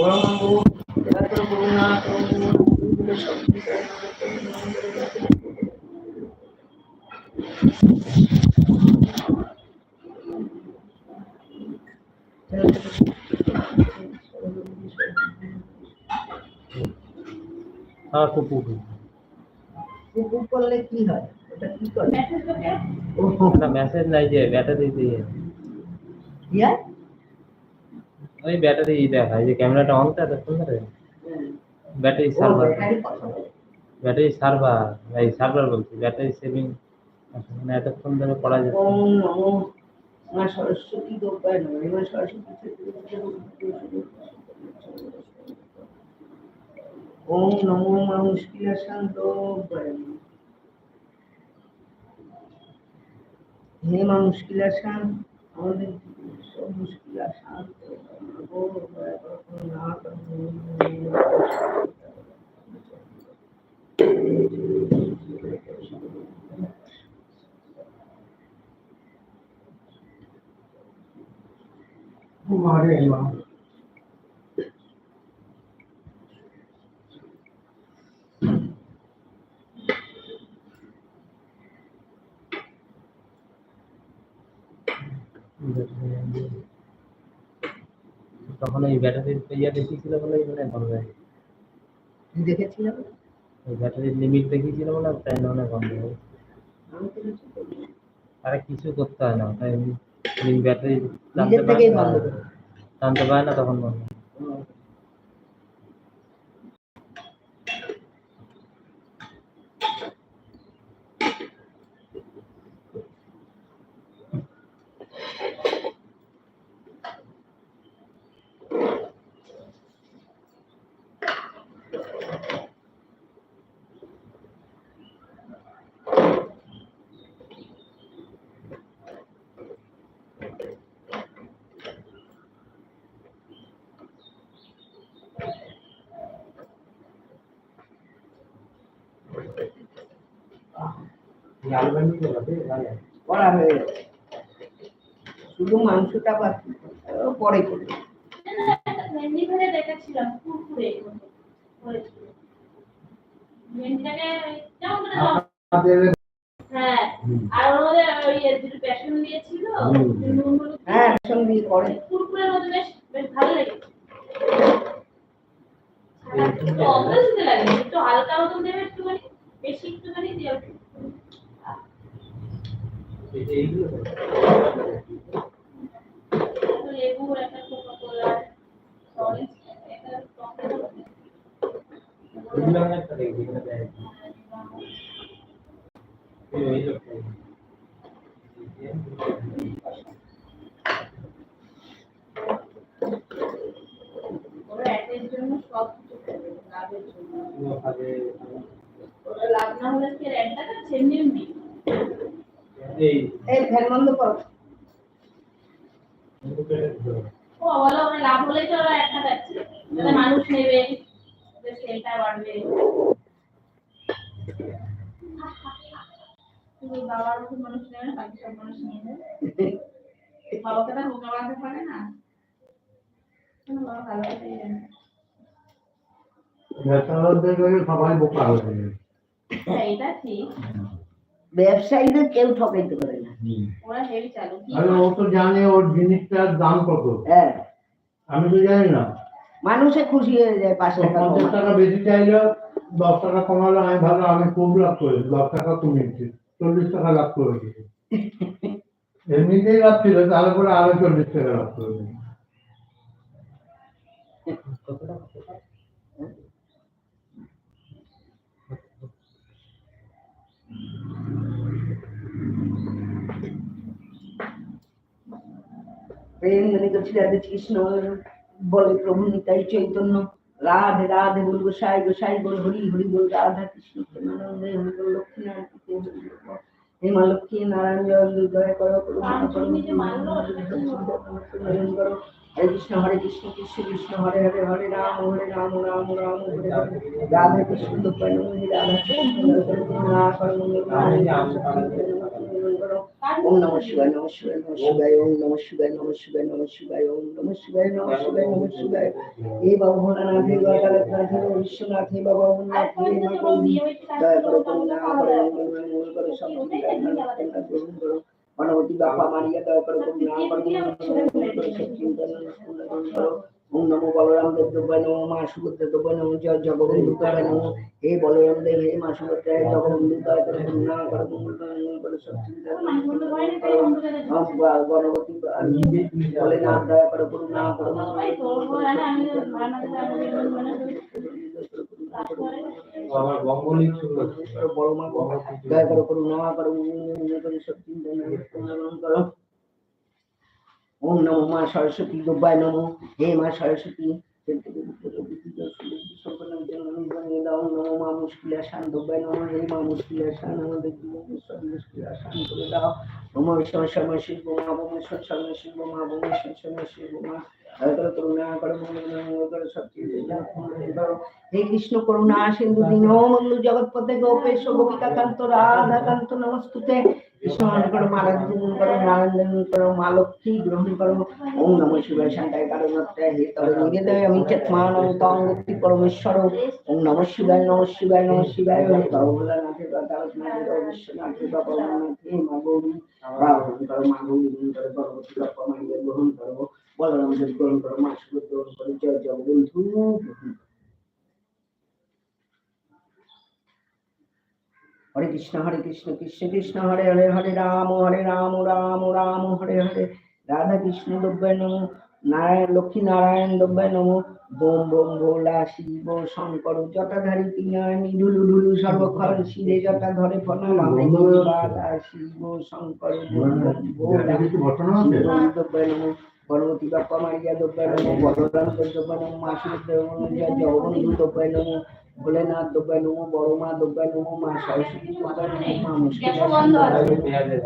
পরমাঙ্গু এত করুণা করুণা সব হ্যাঁ কুকু কুকুর করলে কি হয় ওটা কি করে ও না মেসেজ নাই যে ব্যাটারি দিয়ে কি হয় ওই ব্যাটারি দেখায় যে ক্যামেরাটা অন দেখুন ধরে ব্যাটারি সার্ভার ব্যাটারি সার্ভার এই সার্ভার বলছি ব্যাটারি সেভিং মানে এতক্ষণ ধরে পড়া যাচ্ছে মা সরস্বতী দোপায় মা সরস্বতী ওম নমো মা মুশকিলা শান্ত হে মা মুশকিলা শান্ত আমাদের সব মুশকিলা শান্ত ও দয়া করো, না Marela. তখন এই ব্যাটারির ইয়া দেখিয়েছিল বলে মানে বন্ধ হয়ে দেখেছিলাম এই ব্যাটারির লিমিট দেখিয়েছিল বলে তাই না বন্ধ হয়ে আরে কিছু করতে হয় না তাই ব্যাটারি নিজের থেকেই টানতে পারে না তখন বন্ধ। করা হয়ে গেছে। শুধু মাংসটা বাকি পরে করে হ্যাঁ? আর ওর ওই দুটো বেসন দিয়েছিল দিয়ে। হ্যাঁ করে। কুরকুরের মধ্যে বেশ বেশ ভালো লেগেছে। একটু অল্প দিতে লাগে একটু হালকা মতো দেবে একটুখানি বেশি একটুখানি দিয়ে একটু লেবু একটা কোকা কোলা অরেঞ্জ একটা টক ওরা একের জন্য সব কিছু করবে লাভের জন্য ওরা লাভ না হলে কি আর এক টাকা এই। ফ্যান বন্ধ করো। ও বলো ওরা লাভ হলেই তো ওরা একটা যাচ্ছে। যাতে মানুষ নেবে সেলটা বাড়বে। তুমি বাবার মতো মানুষ নেবে না বাকি সব মানুষ নেবে। বাবাকে তো বোকা বানাতে পারে না। বাবা ভালো সবাই বোকা হয়ে হ্যাঁ, এটা ঠিক। ব্যবসায়ীদের কেউ ঠকাইতে পারে না। ওরা হেভি চালু। আরে ও তো জানে ওর জিনিসটার দাম কত। হ্যাঁ। আমি তো জানি না। মানুষে খুশি হয়ে যায় পাঁচ টাকা পঞ্চাশ টাকা বেশি চাইলো দশ টাকা কমালো আমি ভালো আমি খুব লাভ করেছি দশ টাকা কমিয়েছি চল্লিশ টাকা লাভ করেছি এমনিতেই লাভ ছিল তারপরে পরে আরও চল্লিশ টাকা লাভ করেছি রাধে কৃষ্ণ বলে প্রভু নিতাই চৈতন্য রাধে রাধে বল গোসাই গোসাই বল হরি হরি বল রাধা কৃষ্ণ প্রেমানন্দে হরি বল লক্ষ্মী নারায়ণ। হে মা লক্ষ্মী দয়া করো হরে কৃষ্ণ হরে কৃষ্ণ কৃষ্ণ কৃষ্ণ হরে হরে হরে রাম হরে রাম রাম রাম হরে হরে রাধা কৃষ্ণ রাধা কৃষ্ণ করো ওম নম শিবায় নম শিবায় নম শিবায় ওম নম শিবায় নম শিবায় নম শিবায় ওম নম শিবায় নম শিবায় নম শিবায় হে ভোলানাথ হে কালকনাথ হে বিশ্বনাথ হে অমরনাথ হে মা গৌরী দয়া করো করুণা করো মঙ্গল মঙ্গল করো শান্তি গ্রহণ করো গণপতি বাপা মারিয়া দয়া করো করুণা করো মঙ্গল করো গ্রহণ করো ওম নমো বলরাম দেব দেবায় নমো মা সুভদ্রা দেবায় নমো জয় জগবন্ধু দেবায় নমো। হে বলরাম দেব হে মা সুভদ্রা হে জগবন্ধু দয়া করো করুণা করো মঙ্গল করো মঙ্গল করো সচিন্তা গণপতি বলে না দয়া করো করুণা করো আমার বঙ্গলি ছিল। বড় মা দয়া করো করুণা করো মঙ্গল করো সচিন্তা গ্রহণ করো ওম নমো মা সরস্বতী দুব্বায় নমো, হে মা সরস্বতী। হে মা করে দাও শিল্প মা শিল্প মা শিল্প হে কৃষ্ণ করুণা সিন্ধু দীন জগৎপতে গোপেশ গোপিকা কান্ত, রাধা কান্ত, নমস্তুতে। মনে করো মারাজন করো করো, মা লক্ষ্মী গ্রহণ করো। ওম নম শিবায় শান্তায় কারণত্রায় তবে আমি পরমেশ্বর ওম নম শিবায় নম শিবায় নম শিবায়। ওম মা গৌরী বা গ্রহণ করো গ্রহণ করো বাপ্পা মাইয়া গ্রহণ করো বলরাম গ্রহণ করো, মা গ্রহণ করো, জয় জগবন্ধু। গ্রহণ করো। হরে কৃষ্ণ হরে কৃষ্ণ কৃষ্ণ কৃষ্ণ হরে হরে হরে রাম হরে রাম রাম রাম হরে হরে রাধা কৃষ্ণ দ্রব্যায় নম। নারায়ণ লক্ষ্মী নারায়ণ দ্রব্যায় নম। বোম বোম ভোলা শিব শঙ্কর জটাধারী তিনানি ঢুলু ঢুলু সর্বক্ষণ শিরে জটা ধরে বামে শিব শঙ্কর বোম ভোলা নম। গণপতি বাপ্পা মারিয়া দ্রব্যায় নম। বলরাম দ্রব্যায় নম। জয় জগবন্ধু দ্রব্যায় নম। ভোলেনাথ দ্রব্যায় নমো বড় মা দ্রব্যায় নমো মা সরস্বতী মাতা নমো মা মুশকিল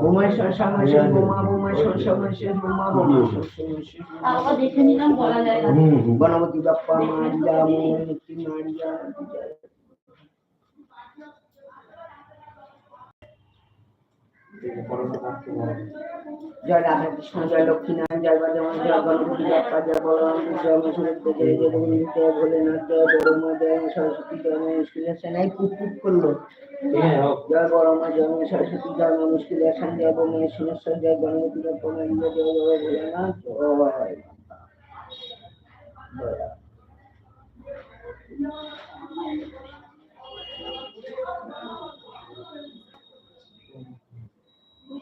বোমাশ্বর শ্যামাশের বোমা বোমাশ্বর শ্যামাশের বোমা বোমাশ্বর শ্যামাশের তারপর দেখে নিলাম বলা যায় না। গণপতি বাপ্পা মারিয়া মুক্তি মারিয়া জয়। জয় রাধা কৃষ্ণ জয় লক্ষ্মীনারায়ণ জয় বাজামান জয় গণপতি জয় বলরাম জয় মসুরের জয় জয় গোবিন্দ জয় ভোলেনাথ জয় বড়মা জয় সরস্বতী জয় মুশকিল সেনাই পুপ পুপ করল জয় বড়মা জয় সরস্বতী জয় মুশকিল আসান জয় বোমা সুনেশ্বর জয় গণপতি বাপ্পা মারিয়া জয় জয় ভোলেনাথ জয় জয় জীবনে কি আগুন লেগেছে?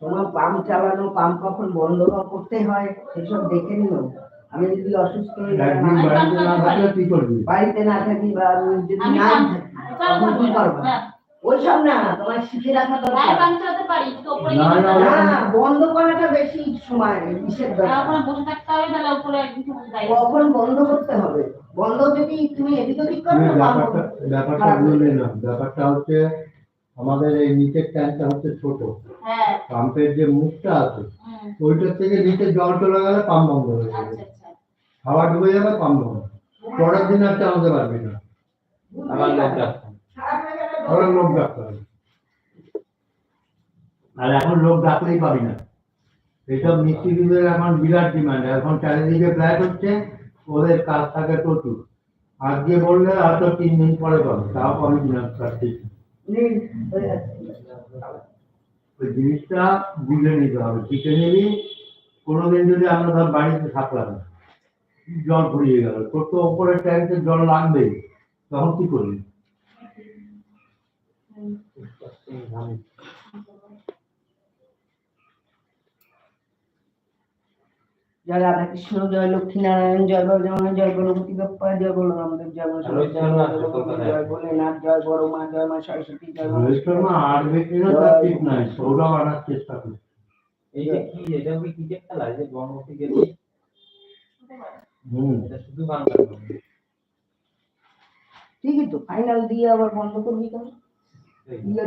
তোমার পাম্প চালানো পাম্প কখন বন্ধ করতে হয় সেসব দেখে নিও। আমি যদি অসুস্থ হয়ে যাই, বাড়িতে না থাকি বা যদি না থাকি, তখন কি করব। ওইসব না তোমার শিখে রাখা দরকার। বন্ধ করাটা বেশি সময় গায়ে কখন বন্ধ করতে হবে? বন্ধ যদি তুমি এদিক ওদিক করো ব্যাপারটা ব্যাপারটা না। ব্যাপারটা হচ্ছে আমাদের এই নিচের ট্যাঙ্কটা হচ্ছে ছোট। হ্যাঁ। পাম্পের যে মুখটা আছে ওইটার থেকে নিচে জল চলে গেলে পাম্প বন্ধ হয়ে যাবে। আচ্ছা আচ্ছা। হাওয়া ডুবে যাবে পাম্প বন্ধ পরের দিন আর চালাতে পারবি না। আবার লোক যাচ্ছে আবার লোক ডাকতে হবে। আর এখন লোক ডাকলেই পাবি না। এইসব মিস্ত্রিদের এখন বিরাট ডিমান্ড। এখন চারিদিকে ফ্ল্যাট হচ্ছে ওদের কাজ থাকে প্রচুর। আজকে বললে আর তো তিন দিন পরে পাবে তাও পাবি তার ঠিক নেই। নেই, হয়ে যাচ্ছে। ওই জিনিসটা বুঝে নিতে হবে, শিখে নিবি। কোনোদিন যদি আমরা ধর বাড়িতে থাকলাম, জল ফুরিয়ে গেল, তোর তো ওপরের ট্যাঙ্কে জল লাগবে তখন কি করবি? জয় রাধাকৃষ্ণ জয় লক্ষ্মীনারায়ণ জয় বলরাম জয় বলবতী বাপ্পা জয় বলরামদেব জয়। জয় ভোলেনাথ জয় বড় মা জয় মা সরস্বতী জয় মা ব্যক্তিরা তার ঠিক নাই সৌরভ আনার চেষ্টা করছে। এই কি এটা কি ক্রিকেট খেলা? যে বঙ্গবতী গেলে হুম। এটা শুধু বাংলা ঠিকই তো ফাইনাল দিয়ে আবার বন্ধ করবি কেন? দিয়ে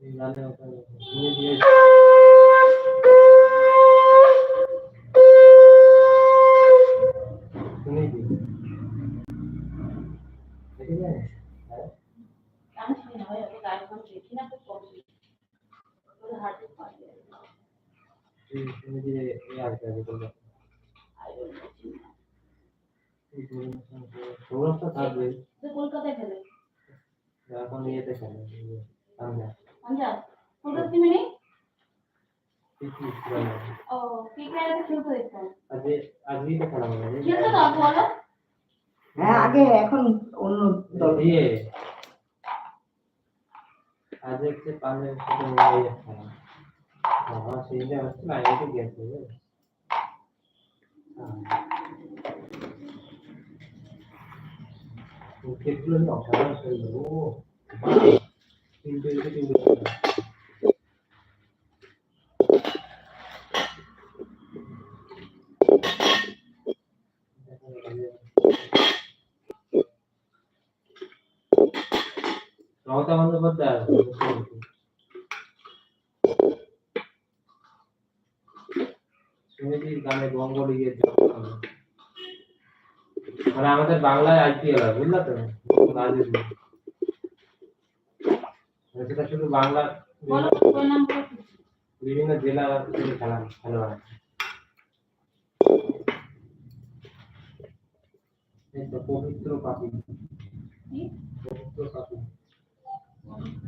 এই গানে ওখানে শুনে দিয়ে শুনে দিয়ে দেখে যায় হ্যাঁ আমি শুনি না ভাই, ওকে গায়ে গান দেখি না, খুব কম এই আর থাকবে কলকাতায় খেলে। এখন ইয়েতে খেলে এই যে পাঞ্জাব। পাঞ্জাব? কলকাতা টিমে নেই ও কে কে খেলতে দেখতাম আজকে আজকেই তো খেলা হবে খেলতে তো বলো হ্যাঁ আগে এখন অন্য দল দিয়ে আজ হচ্ছে পাঞ্জাবের সাথে মুম্বাইয়ের খেলা আমার সেইটা হচ্ছে না এসে গেছে উইকেটগুলো অসাধারণ খেললো ও তিনটে উইকেট তিনটে বন্দ্যোপাধ্যায় সুনীতির গানে বঙ্গলি গিয়ে মানে আমাদের বাংলায় আইপিএল হয় বুঝলা তো? মানে সেটা শুধু বাংলা? বিভিন্ন জেলা খেলা খেলা হয়। পবিত্র পাপি। পবিত্র পাপি হ্যাঁ, আপনি নদীটা বলছি। হয়নি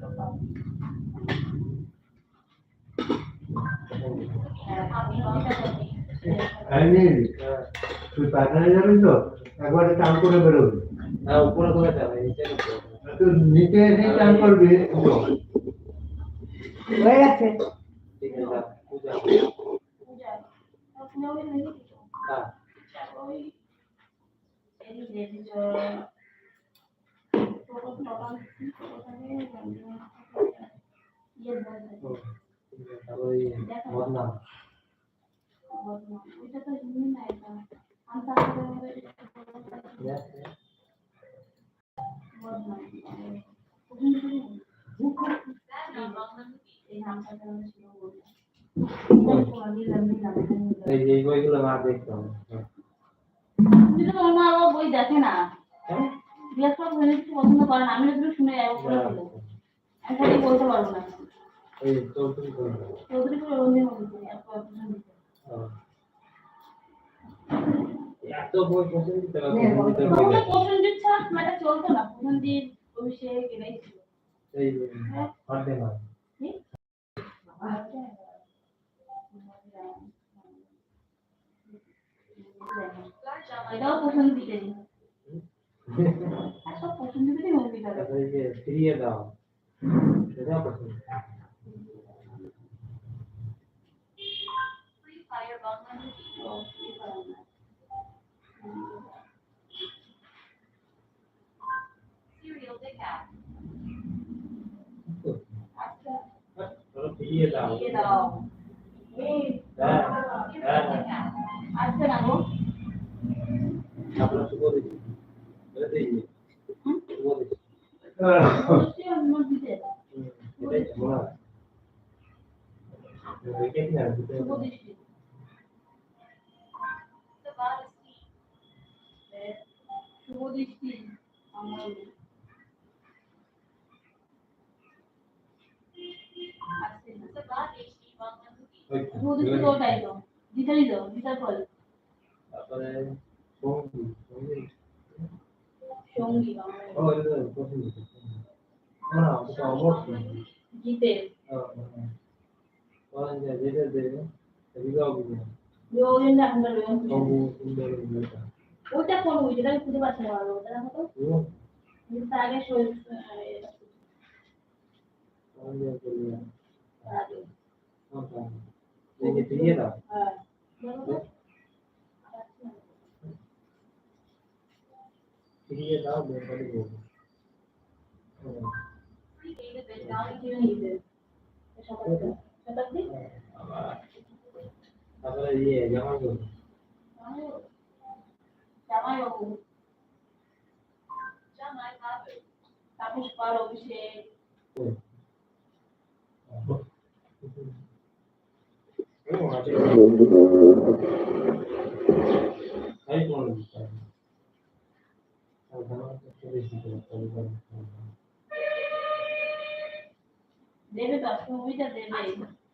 তুই পাঠানে যাবি তো একবারে চান করে বেরোবি হ্যাঁ উপরে করে নিচে তুই নিচে এসে চান করবি হয়ে গেছে ঠিক আছে পূজা? হ্যাঁ এই যে যে এই যে বইগুলো হ্যাঁ। মা বই দেখে না হ্যাঁ? কিছু পছন্দ করে না আমি শুনে যাব করে খালি বলতে পারব না। এই চৌধুরী বইগুলো। চৌধুরী করে রঞ্জিত মুখী এত পছন্দ হ্যাঁ। এত বই পছন্দ দিতে হবে? পছন্দ দিতে হবে। ছাড়া মেয়েটা চলতো না প্রসেনজিৎ অভিষেক এরাই ছিল। এই ফাটে না এটাও পছন্দ দিতে আর সব পছন্দ দিতে যে ফিরিয়ে দাও। Gracias. তো দিতারই তো দিতার ফল তারপরে সঙ্গী সঙ্গী সঙ্গী বাংলা ও এটা তো পছন্দ না ওটা অবশ্যই জিতে বলেন যে যেটা দেবে বিবাহ বিবাহ রোহিন আপনার রোহিন সঙ্গী সুন্দর বিবাহ ওটা কোন বই যেটা আমি খুঁজে পাচ্ছি না ভালো ওটা দেখো তো কিন্তু তার আগে শহীদ বলেন যে করবে তার আগে ওটা এই যে ফিরিয়ে দাও হ্যাঁ ফিরিয়ে দাও বেঙ্গলি বলব তারপরে ইয়ে জামা বলব জামাইবাবু জামাই খাবে তাপস পাল অভিষেক এই কোন বিষয় বেশি দেবে তো ছবিটা দেবে